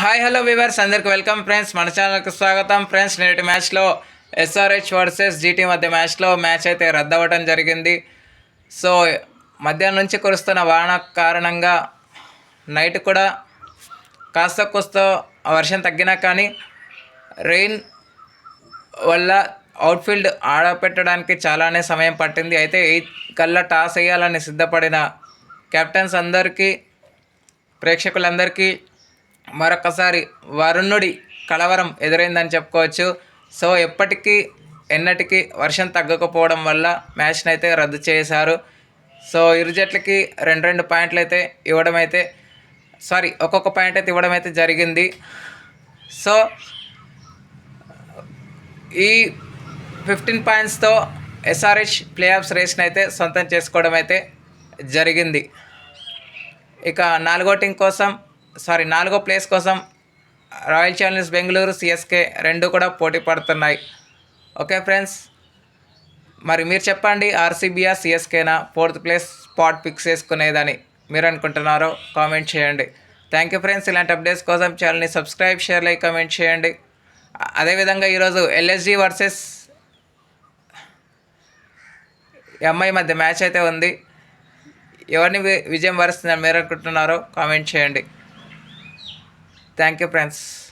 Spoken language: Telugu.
హాయ్ హలో వివర్స్ అందరికి వెల్కమ్ ఫ్రెండ్స్ మన ఛానల్కి స్వాగతం. ఫ్రెండ్స్ నేటి మ్యాచ్లో ఎస్ఆర్హెచ్ వర్సెస్ జీటీ మధ్య మ్యాచ్లో మ్యాచ్ అయితే రద్దు అవ్వడం జరిగింది. సో మధ్యాహ్నం నుంచి కురుస్తున్న వాన కారణంగా నైట్ కూడా కాస్త కూస్త వర్షం తగ్గినా కానీ రెయిన్ వల్ల అవుట్ఫీల్డ్ ఆడపెట్టడానికి చాలానే సమయం పట్టింది. అయితే ఎయిత్ కల్లా టాస్ వేయాలని సిద్ధపడిన కెప్టెన్స్ అందరికీ ప్రేక్షకులందరికీ మరొకసారి వరుణుడి కలవరం ఎదురైందని చెప్పుకోవచ్చు. సో ఎప్పటికీ ఎన్నటికీ వర్షం తగ్గకపోవడం వల్ల మ్యాచ్ని అయితే రద్దు చేశారు. సో ఇరు జట్లకి రెండు రెండు పాయింట్లు అయితే ఇవ్వడం అయితే సారీ ఒక్కొక్క పాయింట్ అయితే ఇవ్వడం అయితే జరిగింది. సో ఈ ఫిఫ్టీన్ పాయింట్స్తో ఎస్ఆర్హెచ్ ప్లే ఆఫ్స్ రేస్ని అయితే సొంతం చేసుకోవడం అయితే జరిగింది. ఇక నాలుగో టీం కోసం సారీ నాలుగో ప్లేస్ కోసం రాయల్ ఛాలెంజర్స్ బెంగళూరు సిఎస్కే రెండు కూడా పోటీ పడుతున్నాయి. Okay friends? మరి మీరు చెప్పండి ఆర్సీబీఆ సిఎస్కేనా ఫోర్త్ ప్లేస్ స్పాట్ ఫిక్స్ చేసుకునేదని మీరు అనుకుంటున్నారో కామెంట్ చేయండి. థ్యాంక్ యూ ఫ్రెండ్స్ ఇలాంటి అప్డేట్స్ కోసం ఛానల్ని సబ్స్క్రైబ్ షేర్ లైక్ కామెంట్ చేయండి. అదేవిధంగా ఈరోజు ఎల్ఎస్జి వర్సెస్ ఎంఐ మధ్య మ్యాచ్ అయితే ఉంది. ఎవరిని విజయం వరుస్తుందని మీరు అనుకుంటున్నారో కామెంట్ చేయండి. Thank you, friends.